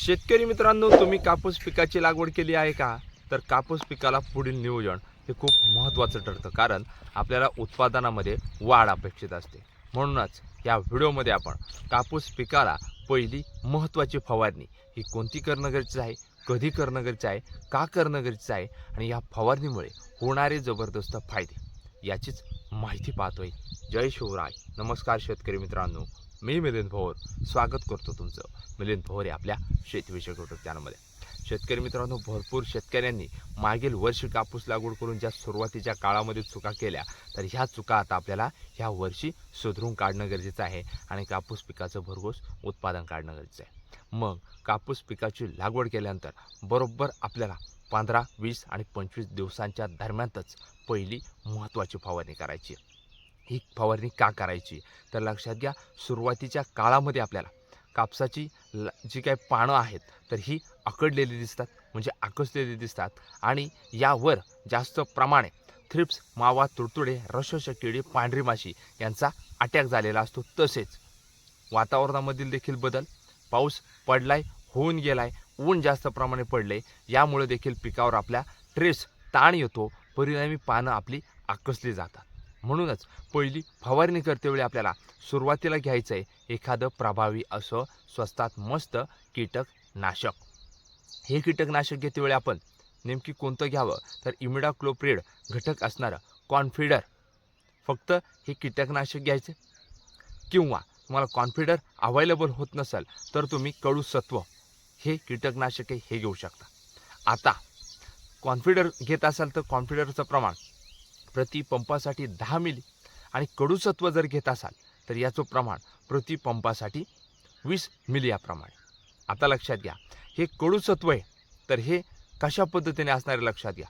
शेतकरी मित्रांनो तुम्ही कापूस पिकाची लागवड केली आहे का? तर कापूस पिकाला पुढील नियोजन हे खूप महत्त्वाचं ठरतं. कारण आपल्याला उत्पादनामध्ये वाढ अपेक्षित असते. म्हणूनच या व्हिडिओमध्ये आपण कापूस पिकाला पहिली महत्त्वाची फवारणी ही कोणती करणं गरजेचं आहे? कधी करणं गरजेचं आहे? का करणं गरजेचं आहे? आणि या फवारणीमुळे होणारे जबरदस्त फायदे याचीच माहिती पाहतोय. जय शिवराय. नमस्कार शेतकरी मित्रांनो. मी मिलिंद भोर स्वागत करतो तुमचं. मिलिंद भोरे आपल्या शेतीविषयक युट्यूब चॅनलमध्ये शेतकरी मित्रांनो भरपूर शेतकऱ्यांनी मागील वर्षी कापूस लागवड करून ज्या सुरुवातीच्या काळामध्ये चुका केल्या तर ह्या चुका आता आपल्याला ह्या वर्षी सुधरून काढणं गरजेचं आहे आणि कापूस पिकाचं भरघोस उत्पादन काढणं गरजेचं आहे. मग कापूस पिकाची लागवड केल्यानंतर बरोबर आपल्याला पंधरा वीस आणि पंचवीस दिवसांच्या दरम्यानच पहिली महत्त्वाची फवारणी करायची आहे. ही फवारणी का करायची? तर लक्षात घ्या सुरुवातीच्या काळामध्ये आपल्याला कापसाची ल जी काही पानं आहेत तर ही आकडलेली दिसतात म्हणजे आकसलेली दिसतात. आणि यावर जास्त प्रमाणे थ्रिप्स मावा तुडतुडे रसश किडी पांढरी माशी यांचा अटॅक झालेला असतो. तसेच वातावरणामधील देखील बदल पाऊस पडलाय होऊन गेलाय ऊन जास्त प्रमाणे पडले यामुळे देखील पिकावर आपल्या ट्रेस ताण येतो परिणामी पानं आपली आकसली जातात. म्हणूनच पहिली फवारणी करतेवेळी आपल्याला सुरुवातीला घ्यायचं आहे एखादं प्रभावी असं स्वस्तात मस्त कीटकनाशक. हे कीटकनाशक घेतेवेळी आपण नेमकी कोणतं घ्यावं? तर इमिडाक्लोप्रिड घटक असणारं कॉन्फिडर. फक्त हे कीटकनाशक घ्यायचे? किंवा तुम्हाला कॉन्फिडर अवेलेबल होत नसेल तर तुम्ही कडू सत्व हे कीटकनाशके हे घेऊ शकता. आता कॉन्फिडर घेत असाल तर कॉन्फिडरचं प्रमाण प्रति पंपासाठी दहा मिली. आणि कडूसत्व जर घेत असाल तर याचं प्रमाण प्रति पंपासाठी वीस मिली याप्रमाणे. आता लक्षात घ्या हे कडूसत्व आहे तर हे कशा पद्धतीने असणारे लक्षात घ्या.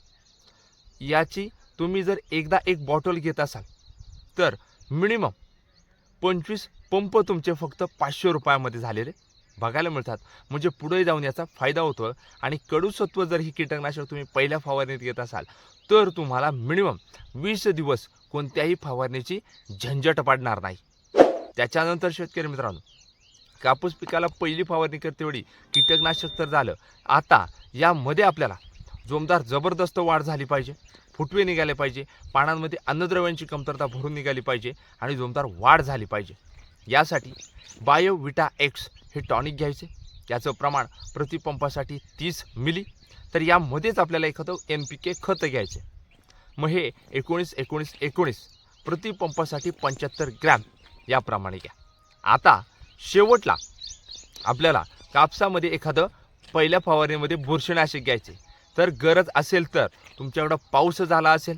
याची तुम्ही जर एकदा एक बॉटल घेत असाल तर मिनिमम पंचवीस पंप तुमचे फक्त पाचशे रुपयामध्ये झालेले. बघायला मिळतात. म्हणजे पुढे जाऊन याचा फायदा होतो आणि कडूसत्व जर ही कीटकनाशक तुम्ही पहिल्या फवारणीत घेत असाल तर तुम्हाला मिनिमम वीस दिवस कोणत्याही फवारणीची झंझट पाडणार नाही. त्याच्यानंतर शेतकरी मित्रांनो कापूस पिकाला पहिली फवारणी करते वेळी कीटकनाशक तर झालं. आता यामध्ये आपल्याला जोमदार जबरदस्त वाढ झाली पाहिजे फुटवे निघाले पाहिजे पानांमध्ये अन्नद्रव्यांची कमतरता भरून निघाली पाहिजे आणि जोमदार वाढ झाली पाहिजे. यासाठी बायो विटा एक्स हे टॉनिक घ्यायचे. याचं प्रमाण प्रतिपंपासाठी तीस मिली. तर यामध्येच आपल्याला एखादं एन पी के खत घ्यायचे. मग हे एकोणीस एकोणीस एकोणीस प्रतिपंपासाठी पंच्याहत्तर ग्रॅम याप्रमाणे घ्या. आता शेवटला आपल्याला कापसामध्ये एखादं पहिल्या फवारणीमध्ये बुरशीनाशक घ्यायचे. तर गरज असेल तर तुमच्याकडं पाऊस झाला असेल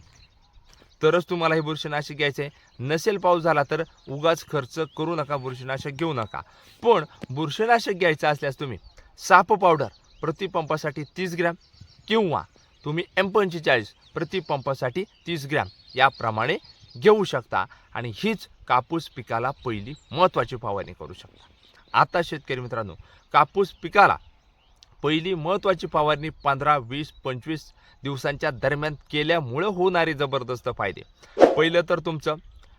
तरच तुम्हाला हे बुरशीनाशक घ्यायचे नसेल पाऊस झाला तर उगाच खर्च करू नका बुरशीनाशक घेऊ नका. पण बुरशीनाशक घ्यायचं असल्यास तुम्ही साप पावडर प्रतिपंपासाठी तीस ग्रॅम किंवा तुम्ही एम पंचेचाळीस प्रतिपंपासाठी तीस ग्रॅम याप्रमाणे घेऊ शकता आणि हीच कापूस पिकाला पहिली महत्त्वाची फवारणी करू शकता. आता शेतकरी मित्रांनो कापूस पिकाला पहिली महत्त्वाची फवारणी पंधरा वीस पंचवीस दिवसांच्या दरम्यान केल्यामुळं होणारे जबरदस्त फायदे. पहिलं तर तुमचं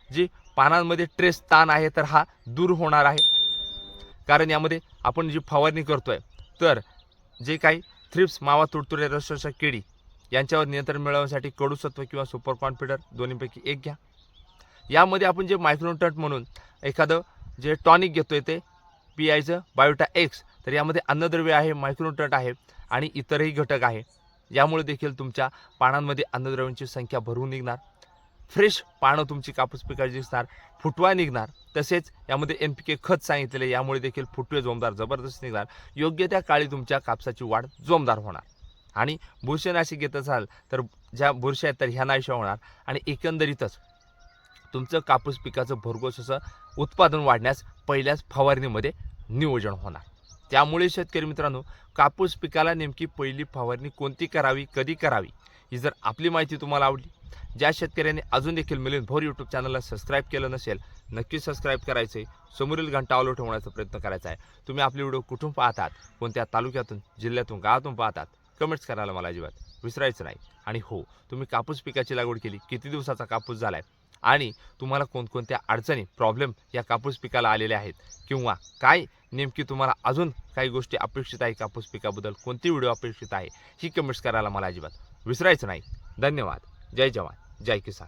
जी पानांमध्ये ट्रेस ताण आहे तर हा दूर होणार आहे. कारण यामध्ये आपण जी फवारणी करतोय तर जे काही थ्रिप्स मावा तुडतुडे रसरसा किडी यांच्यावर नियंत्रण मिळवण्यासाठी कडूसत्व किंवा सुपर कॉन्फिडर दोन्हीपैकी एक घ्या. यामध्ये आपण जे मायक्रोटट म्हणून एखादं जे टॉनिक घेतोय ते पी आयचं बायोटा एक्स तर यामध्ये अन्नद्रव्य आहे मायक्रोटट आहे आणि इतरही घटक आहे. यामुळे देखील तुमच्या पानांमध्ये अन्नद्रव्यांची संख्या भरून निघणार. फ्रेश पानं तुमची कापूस पिकाची दिसणार फुटवा निघणार. तसेच यामध्ये एन पी के खत सांगितलेले यामुळे देखील फुटवे जोमदार जबरदस्त निघणार. योग्य त्या काळी तुमच्या कापसाची वाढ जोमदार होणार. आणि बुरशीनाशक घेत असाल तर ज्या बुरशी आहेत तर ह्या नाशा होणार. आणि एकंदरीतच तुमचं कापूस पिकाचं भरघोस असं उत्पादन वाढण्यास पहिल्याच फवारणीमध्ये नियोजन होणार. त्यामुळे शेतकरी मित्रांनो कापूस पिकाला नेमकी पहिली फवारणी कोणती करावी कधी करावी ही जर आपली माहिती तुम्हाला आवडली ज्या शेतकऱ्यांनी अजून देखील मिलिंद भोर यूट्यूब चॅनलला सबस्क्राईब केलं नसेल नक्की सबस्क्राईब करायचं आहे समोरील घंटा ऑलो ठेवण्याचा प्रयत्न करायचा आहे. तुम्ही आपले व्हिडिओ कुठून पाहतात कोणत्या तालुक्यातून जिल्ह्यातून गावातून पाहतात कमेंट्स करायला मला अजिबात विसरायचं नाही. आणि हो तुम्ही कापूस पिकाची लागवड केली किती दिवसाचा कापूस झाला आहे आणि तुम्हाला कोणकोणत्या अडचणी प्रॉब्लेम या कापूस पिकाला आलेल्या आहेत किंवा काय नेमकी तुम्हाला अजून काही गोष्टी अपेक्षित आहे कापूस पिकाबद्दल? कोणती व्हिडिओ अपेक्षित आहे? ही कमेंट्स करायला मला अजिबात विसरायचं नाही. धन्यवाद. जय जवान. जय किसान.